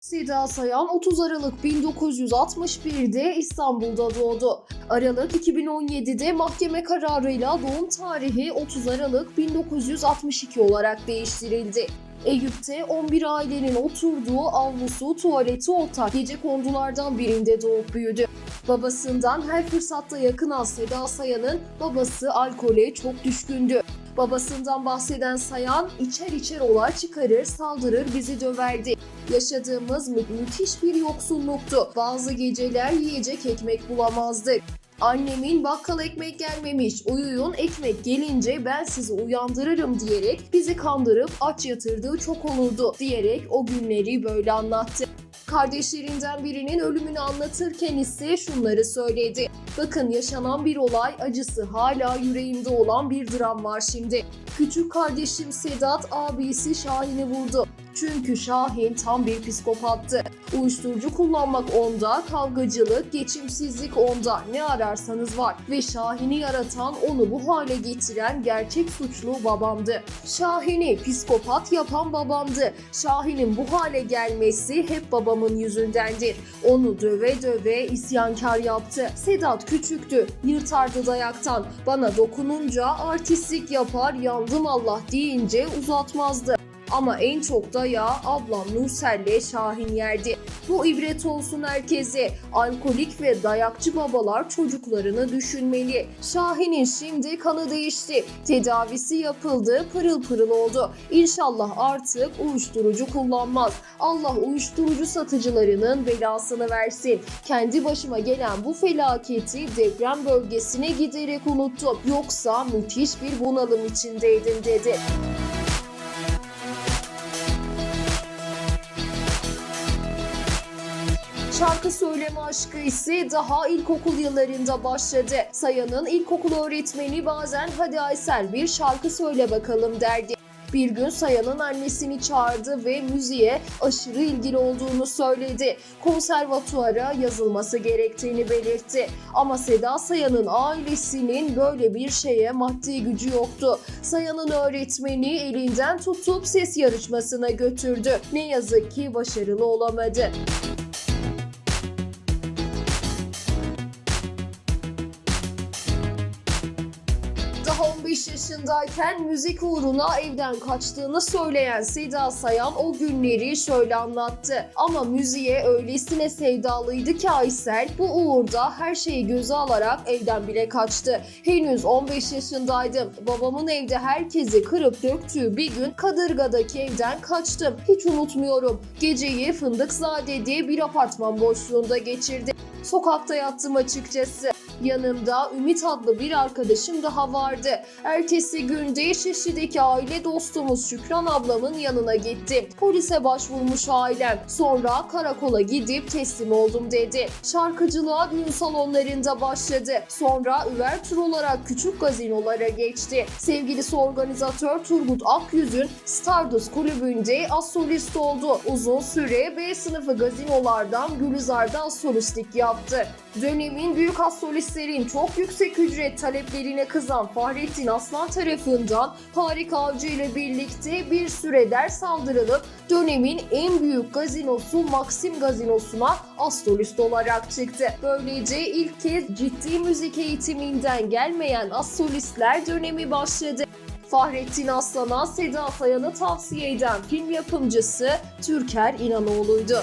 Seda Sayan 30 Aralık 1961'de İstanbul'da doğdu. Aralık 2017'de mahkeme kararıyla doğum tarihi 30 Aralık 1962 olarak değiştirildi. Eyüp'te 11 ailenin oturduğu avlusu, tuvaleti ortak gece kondulardan birinde doğup büyüdü. Babasından her fırsatta yakınan Seda Sayan'ın babası alkole çok düşkündü. Babasından bahseden Sayan içer içer olay çıkarır, saldırır, bizi döverdi. Yaşadığımız mü- müthiş bir yoksulluktu. Bazı geceler yiyecek ekmek bulamazdık. Annemin bakkal ekmek gelmemiş, uyuyun ekmek gelince ben sizi uyandırırım diyerek bizi kandırıp aç yatırdığı çok olurdu diyerek o günleri böyle anlattı. Kardeşlerinden birinin ölümünü anlatırken ise şunları söyledi. Bakın yaşanan bir olay acısı hala yüreğimde olan bir dram var şimdi. Küçük kardeşim Sedat abisi Şahin'i vurdu. Çünkü Şahin tam bir psikopattı. Uyuşturucu kullanmak onda, kavgacılık, geçimsizlik onda ne ararsanız var. Ve Şahin'i yaratan, onu bu hale getiren gerçek suçlu babamdı. Şahin'i psikopat yapan babamdı. Şahin'in bu hale gelmesi hep babamın yüzündendir. Onu döve döve isyankar yaptı. Sedat küçüktü, yırtardı dayaktan. Bana dokununca artistlik yapar, yandım Allah deyince uzatmazdı. Ama en çok da ya ablam Nursel'le Şahin yerdi. Bu ibret olsun herkese. Alkolik ve dayakçı babalar çocuklarını düşünmeli. Şahin'in şimdi kanı değişti. Tedavisi yapıldı, pırıl pırıl oldu. İnşallah artık uyuşturucu kullanmaz. Allah uyuşturucu satıcılarının belasını versin. Kendi başıma gelen bu felaketi deprem bölgesine giderek unuttum. Yoksa müthiş bir bunalım içindeydim dedi. Şarkı söyleme aşkı ise daha ilkokul yıllarında başladı. Sayan'ın ilkokul öğretmeni bazen hadi Aysel bir şarkı söyle bakalım derdi. Bir gün Sayan'ın annesini çağırdı ve müziğe aşırı ilgili olduğunu söyledi. Konservatuvara yazılması gerektiğini belirtti. Ama Seda Sayan'ın ailesinin böyle bir şeye maddi gücü yoktu. Sayan'ın öğretmeni elinden tutup ses yarışmasına götürdü. Ne yazık ki başarılı olamadı. Yaşındayken müzik uğruna evden kaçtığını söyleyen Seda Sayan o günleri şöyle anlattı. Ama müziğe öylesine sevdalıydı ki Aysel bu uğurda her şeyi göze alarak evden bile kaçtı. Henüz 15 yaşındaydım. Babamın evde herkesi kırıp döktüğü bir gün Kadırga'daki evden kaçtım. Hiç unutmuyorum. Geceyi Fındıkzade'de bir apartman boşluğunda geçirdim. Sokakta yattım açıkçası. Yanımda Ümit adlı bir arkadaşım daha vardı. Ertesi günde Şişli'deki aile dostumuz Şükran ablamın yanına gittim. Polise başvurmuş ailem. Sonra karakola gidip teslim oldum dedi. Şarkıcılığa düğün salonlarında başladı. Sonra üvertür olarak küçük gazinolara geçti. Sevgilisi organizatör Turgut Akyüz'ün Stardust kulübünde az solist oldu. Uzun süre B sınıfı gazinolardan Gülizar'da az solistlik yaptı. Dönemin büyük az solistlerin çok yüksek ücret taleplerine kızan Fahrettin Aslan tarafından Tarık Avcı ile birlikte bir süre ders aldırılıp dönemin en büyük gazinosu Maxim Gazinosu'na az solist olarak çıktı. Böylece ilk kez ciddi müzik eğitiminden gelmeyen az solistler dönemi başladı. Fahrettin Aslan'a Seda Sayan'ı tavsiye eden film yapımcısı Türker İnanoğlu'ydu.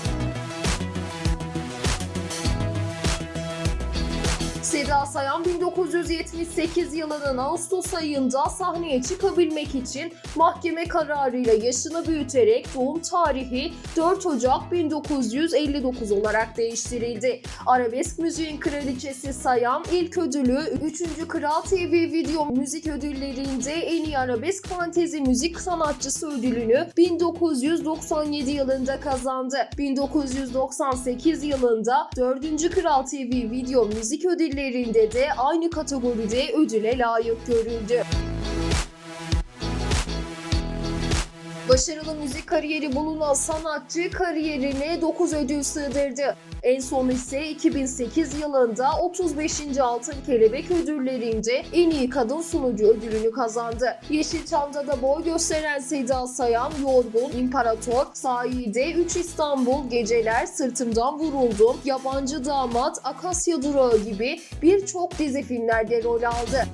Seda Sayan 1978 yılının Ağustos ayında sahneye çıkabilmek için mahkeme kararıyla yaşını büyüterek doğum tarihi 4 Ocak 1959 olarak değiştirildi. Arabesk müziğin kraliçesi Sayan ilk ödülü 3. Kral TV Video Müzik Ödülleri'nde en iyi arabesk fantezi müzik sanatçısı ödülünü 1997 yılında kazandı. 1998 yılında 4. Kral TV Video Müzik Ödüllerinde de aynı kategoride ödüle layık görüldü. Başarılı müzik kariyeri bulunan sanatçı kariyerine 9 ödül sığdırdı. En son ise 2008 yılında 35. Altın Kelebek ödüllerinde en iyi kadın sunucu ödülünü kazandı. Yeşilçam'da da boy gösteren Seda Sayan, Yorgun, İmparator, Saide, 3 İstanbul, Geceler, Sırtımdan Vuruldum, Yabancı Damat, Akasya Durağı gibi birçok dizi filmlerde rol aldı.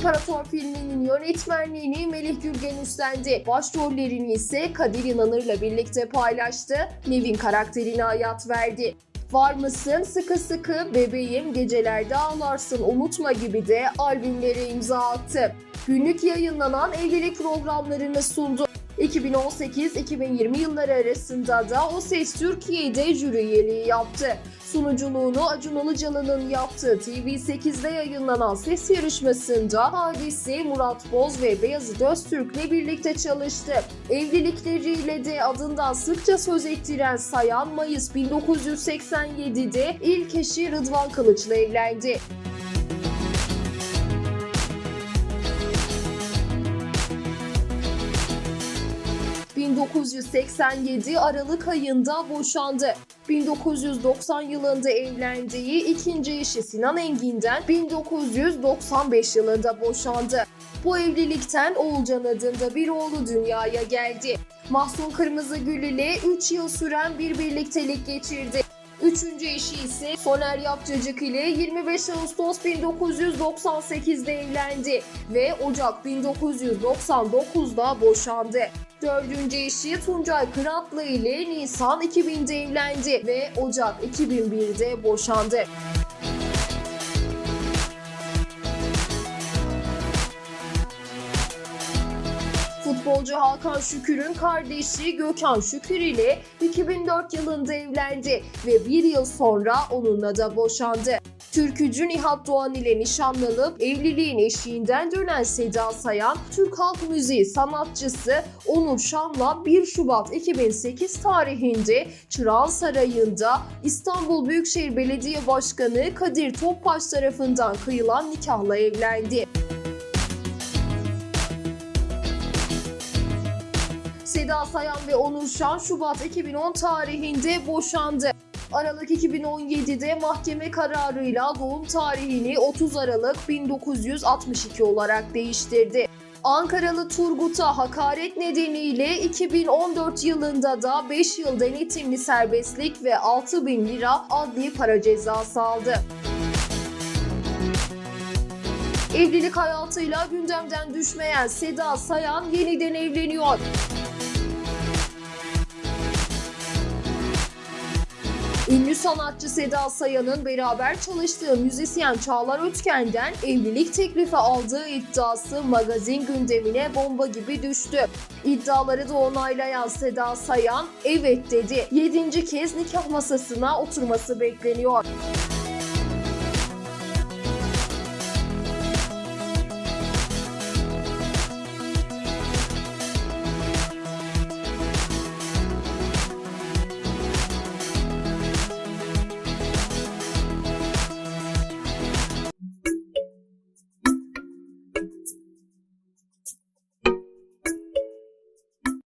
İmparator filminin yönetmenliğini Melih Gürgen üstlendi. Başrollerini ise Kadir İnanır'la birlikte paylaştı. Nevin karakterine hayat verdi. Var mısın, sıkı sıkı, bebeğim, gecelerde ağlarsın, unutma gibi de albümlere imza attı. Günlük yayınlanan evlilik programlarını sundu. 2018-2020 yılları arasında da O Ses Türkiye'de jüri üyeliği yaptı. Sunuculuğunu Acun Ilıcalı'nın yaptığı TV8'de yayınlanan ses yarışmasında Hadise, Murat Boz ve Beyazıt Öztürk'le birlikte çalıştı. Evlilikleriyle de adından sıkça söz ettiren Sayan, Mayıs 1987'de ilk eşi Rıdvan Kılıç'la evlendi. ...1987 Aralık ayında boşandı. 1990 yılında evlendiği ikinci eşi Sinan Engin'den 1995 yılında boşandı. Bu evlilikten Oğulcan adında bir oğlu dünyaya geldi. Mahsun Kırmızıgül ile 3 yıl süren bir birliktelik geçirdi. Üçüncü eşi ise Soner Yapcacık ile 25 Ağustos 1998'de evlendi ve Ocak 1999'da boşandı. Dördüncü eşi Tuncay Kıratlı ile Nisan 2000'de evlendi ve Ocak 2001'de boşandı. Futbolcu Hakan Şükür'ün kardeşi Gökhan Şükür ile 2004 yılında evlendi ve bir yıl sonra onunla da boşandı. Türkücü Nihat Doğan ile nişanlanıp evliliğin eşiğinden dönen Seda Sayan, Türk halk müziği sanatçısı Onur Şam'la 1 Şubat 2008 tarihinde Çırağan Sarayı'nda İstanbul Büyükşehir Belediye Başkanı Kadir Topbaş tarafından kıyılan nikahla evlendi. Seda Sayan ve Onur Şan Şubat 2010 tarihinde boşandı. Aralık 2017'de mahkeme kararıyla doğum tarihini 30 Aralık 1962 olarak değiştirdi. Ankaralı Turgut'a hakaret nedeniyle 2014 yılında da 5 yıl denetimli serbestlik ve 6 bin lira adli para cezası aldı. Evlilik hayatıyla gündemden düşmeyen Seda Sayan yeniden evleniyor. Ünlü sanatçı Seda Sayan'ın beraber çalıştığı müzisyen Çağlar Ötken'den evlilik teklifi aldığı iddiası magazin gündemine bomba gibi düştü. İddiaları da onaylayan Seda Sayan evet dedi. 7. kez nikah masasına oturması bekleniyor.